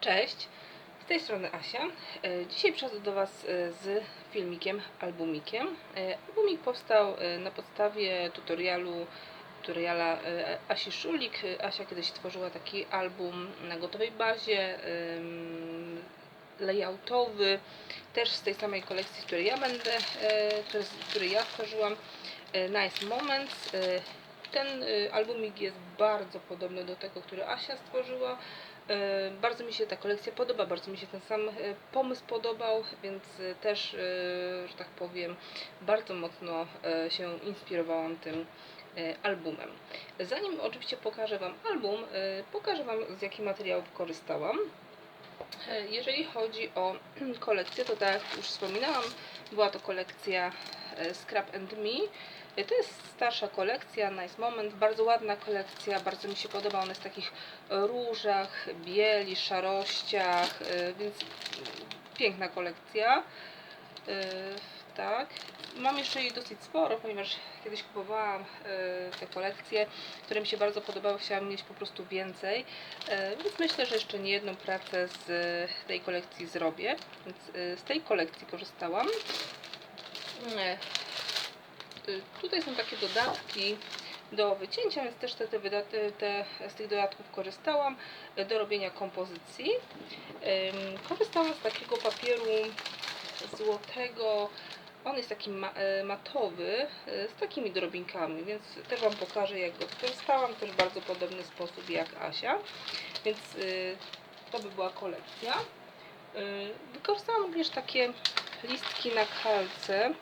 Cześć, z tej strony Asia. E, Dzisiaj przychodzę do Was e, z filmikiem, albumikiem. E, Albumik powstał na podstawie tutorialu tutoriala Asi Szulik. Asia kiedyś stworzyła taki album na gotowej bazie, layoutowy, też z tej samej kolekcji, której ja będę, który, ja stworzyłam. E, Nice Moments. Ten e, albumik jest bardzo podobny do tego, który Asia stworzyła. E, Bardzo mi się ta kolekcja podoba, bardzo mi się ten sam e, pomysł podobał, więc też, że tak powiem, bardzo mocno się inspirowałam tym albumem. Zanim oczywiście pokażę Wam album, pokażę Wam z jakich materiałów korzystałam. E, Jeżeli chodzi o kolekcję, to tak jak już wspominałam, była to kolekcja e, Scrap and Me. E, To jest starsza kolekcja, Nice Moment, bardzo ładna kolekcja, bardzo mi się podoba, ona jest w takich różach, bieli, szarościach, więc piękna kolekcja. Tak. Mam jeszcze jej dosyć sporo, ponieważ kiedyś kupowałam e, te kolekcje, które mi się bardzo podobały, chciałam mieć po prostu więcej, E, więc myślę, że jeszcze nie jedną pracę z e, tej kolekcji zrobię, więc z tej kolekcji korzystałam. Tutaj są takie dodatki do wycięcia, więc też te, te, te z tych dodatków korzystałam do robienia kompozycji. Korzystałam z takiego papieru złotego. On jest taki ma, e, matowy e, z takimi drobinkami, więc też Wam pokażę jak go wykorzystałam. Też w bardzo podobny sposób jak Asia. Więc y, to by była kolekcja. Wykorzystałam również takie listki na kalce.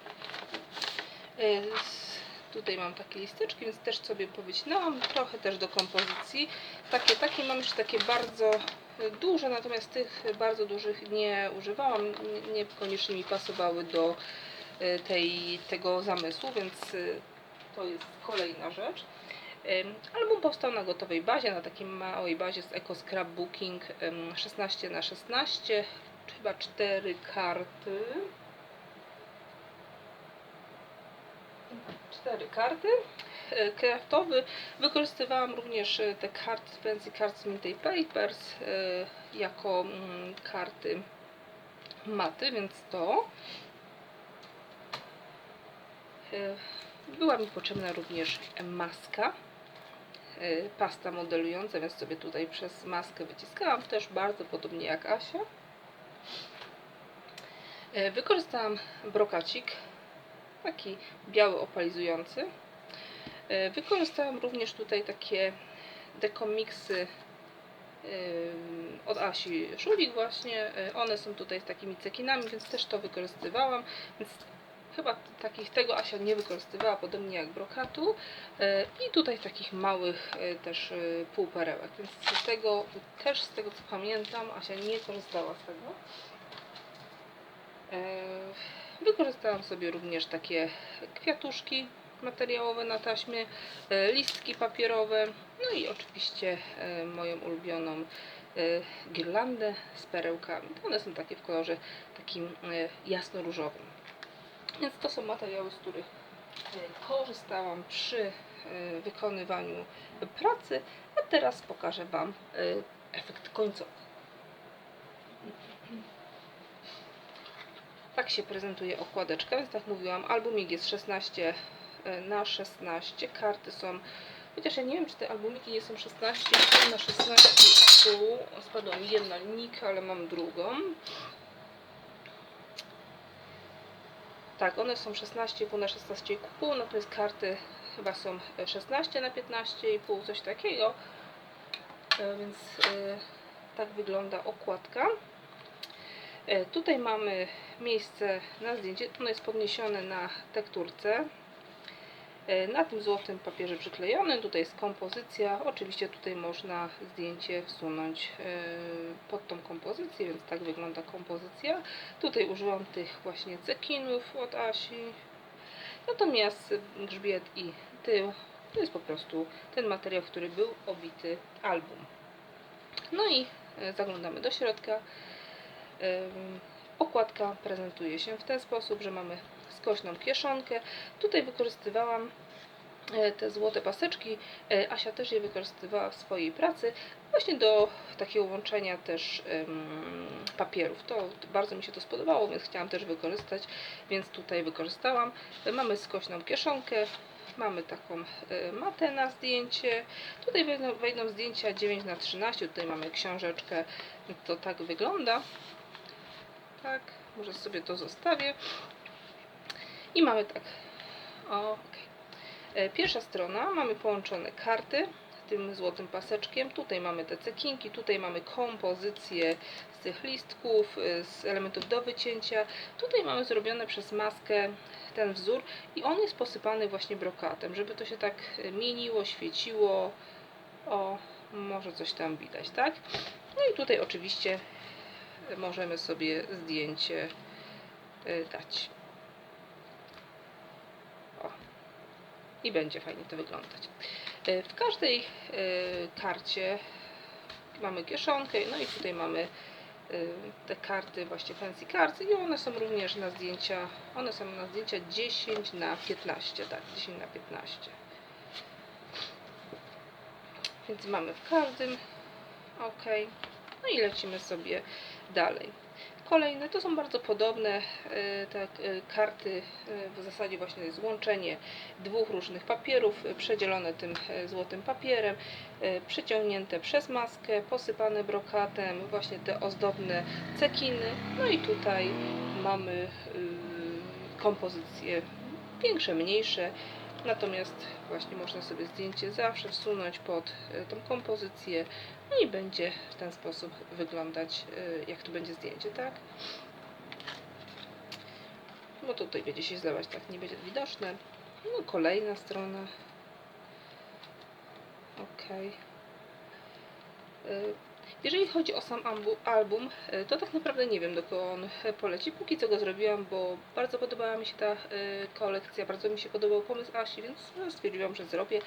Tutaj mam takie listeczki, więc też sobie powycinałam trochę też do kompozycji. Takie, takie mam jeszcze takie bardzo duże, natomiast tych bardzo dużych nie używałam, nie- niekoniecznie mi pasowały do tej, tego zamysłu, więc y, to jest kolejna rzecz. Album powstał na gotowej bazie, na takiej małej bazie z Eco Scrapbooking ym, 16 na 16 chyba 4 karty. Cztery karty. Kraftowy. Wykorzystywałam również te karty Fancy Cards Minty Papers jako mm, karty maty, więc to. E, Była mi potrzebna również maska, e, pasta modelująca, więc sobie tutaj przez maskę wyciskałam, też bardzo podobnie jak Asia. E, Wykorzystałam brokacik, taki biały opalizujący. Wykorzystałam również tutaj takie dekomiksy od Asi Szulik właśnie. One są tutaj z takimi cekinami, więc też to wykorzystywałam. Więc chyba takich tego Asia nie wykorzystywała, podobnie jak brokatu. E, I tutaj takich małych e, też e, półperełek. Więc z tego też z tego co pamiętam Asia nie korzystała z tego. Wykorzystałam sobie również takie kwiatuszki materiałowe na taśmie, listki papierowe, no i oczywiście moją ulubioną girlandę z perełkami. One są takie w kolorze takim jasno-różowym. Więc to są materiały, z których e, korzystałam przy e, wykonywaniu pracy, a teraz pokażę Wam e, efekt końcowy. Tak się prezentuje okładeczka, więc tak mówiłam, albumik jest 16 na 16, karty są, chociaż ja nie wiem czy te albumiki nie są 16 na 16,5, spadła mi jedna linijka, ale mam drugą. Tak, one są 16,5 na 16,5, natomiast karty chyba są 16 na 15,5, coś takiego. E, Więc e, tak wygląda okładka. E, Tutaj mamy miejsce na zdjęcie. Ono jest podniesione na tekturce. E, Na tym złotym papierze przyklejonym. Tutaj jest kompozycja. Oczywiście tutaj można zdjęcie wsunąć e, pod tą kompozycję, więc tak wygląda kompozycja. Tutaj użyłam tych właśnie cekinów od Asi. Natomiast grzbiet i tył to jest po prostu ten materiał, który był obity album. No i e, zaglądamy do środka. Okładka prezentuje się w ten sposób, że mamy skośną kieszonkę. Tutaj wykorzystywałam e, te złote paseczki. E, Asia też je wykorzystywała w swojej pracy właśnie do takiego łączenia też papierów. To bardzo mi się to spodobało, więc chciałam też wykorzystać, więc tutaj wykorzystałam. E, Mamy skośną kieszonkę, mamy taką matę na zdjęcie. Tutaj wejdą, wejdą zdjęcia 9 na 13 tutaj mamy książeczkę, to tak wygląda. Tak, może sobie to zostawię. I mamy tak. O, okej. E, Pierwsza strona, mamy połączone karty tym złotym paseczkiem. Tutaj mamy te cekinki, tutaj mamy kompozycję z tych listków, y, z elementów do wycięcia. Tutaj mamy zrobione przez maskę ten wzór i on jest posypany właśnie brokatem, żeby to się tak y, mieniło, świeciło. O, może coś tam widać, tak? No i tutaj oczywiście możemy sobie zdjęcie dać. I będzie fajnie to wyglądać. E, W każdej e, karcie mamy kieszonkę, no i tutaj mamy e, te karty, właśnie fancy cards i one są również na zdjęcia, one są na zdjęcia 10 na 15, tak, 10 na 15. Więc mamy w każdym, ok, no i lecimy sobie dalej. Kolejne to są bardzo podobne tak, karty, e, w zasadzie właśnie złączenie dwóch różnych papierów, przedzielone tym złotym papierem, przeciągnięte przez maskę, posypane brokatem, właśnie te ozdobne cekiny. No i tutaj mamy kompozycje większe, mniejsze. Natomiast właśnie można sobie zdjęcie zawsze wsunąć pod e, tą kompozycję no i będzie w ten sposób wyglądać, e, jak tu będzie zdjęcie, tak? No tutaj będzie się zlewać, tak nie będzie widoczne. No kolejna strona. Ok. Jeżeli chodzi o sam album, e, to tak naprawdę nie wiem, do kogo on e, poleci. Póki co go zrobiłam, bo bardzo podobała mi się ta e, kolekcja, bardzo mi się podobał pomysł Asi, więc no, stwierdziłam, że zrobię.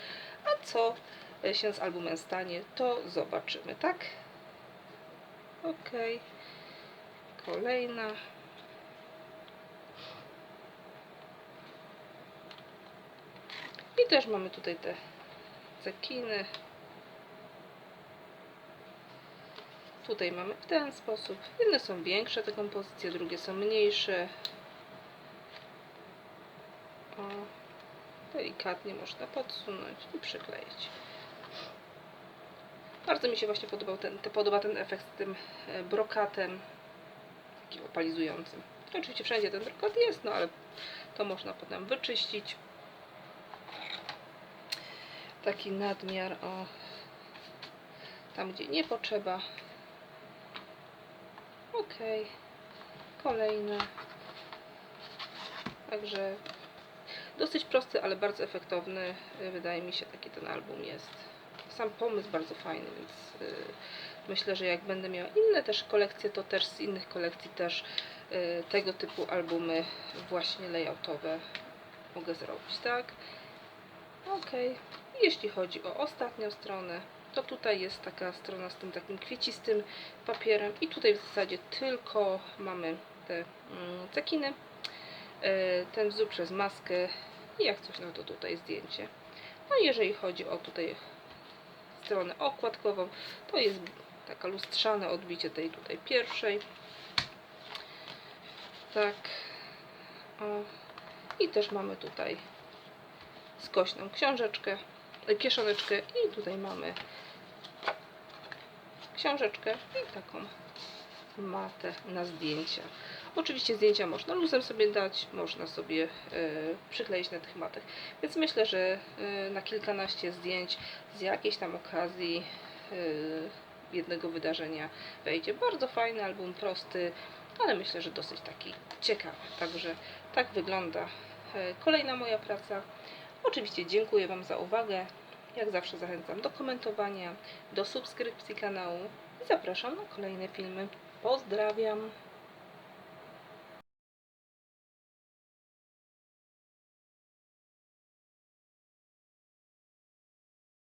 A co się z albumem stanie, to zobaczymy, tak? Ok. Kolejna. I też mamy tutaj te cekiny. Tutaj mamy w ten sposób. Jedne są większe te kompozycje, drugie są mniejsze. O, delikatnie można podsunąć i przykleić. Bardzo mi się właśnie podobał ten, te, podoba ten efekt z tym e, brokatem takim opalizującym. Oczywiście wszędzie ten brokat jest, no ale to można potem wyczyścić. Taki nadmiar o tam gdzie nie potrzeba Ok, kolejne. Także dosyć prosty, ale bardzo efektowny. y, Wydaje mi się, taki ten album jest. Sam pomysł bardzo fajny, więc y, myślę, że jak będę miała inne też kolekcje, to też z innych kolekcji też y, tego typu albumy właśnie layoutowe mogę zrobić, tak? Ok. Jeśli chodzi o ostatnią stronę, to tutaj jest taka strona z tym takim kwiecistym papierem i tutaj w zasadzie tylko mamy te mm, cekiny, e, ten wzór przez maskę i jak coś, no to tutaj zdjęcie. No jeżeli chodzi o tutaj stronę okładkową, to jest taka lustrzane odbicie tej tutaj pierwszej. Tak. O. I też mamy tutaj skośną książeczkę, e, kieszoneczkę i tutaj mamy książeczkę i taką matę na zdjęcia. Oczywiście zdjęcia można luzem sobie dać, można sobie e, przykleić na tych matach. Więc myślę, że e, na kilkanaście zdjęć z jakiejś tam okazji e, jednego wydarzenia wejdzie. Bardzo fajny album, prosty, ale myślę, że dosyć taki ciekawy. Także tak wygląda kolejna moja praca. Oczywiście dziękuję Wam za uwagę. Jak zawsze zachęcam do komentowania, do subskrypcji kanału i zapraszam na kolejne filmy. Pozdrawiam!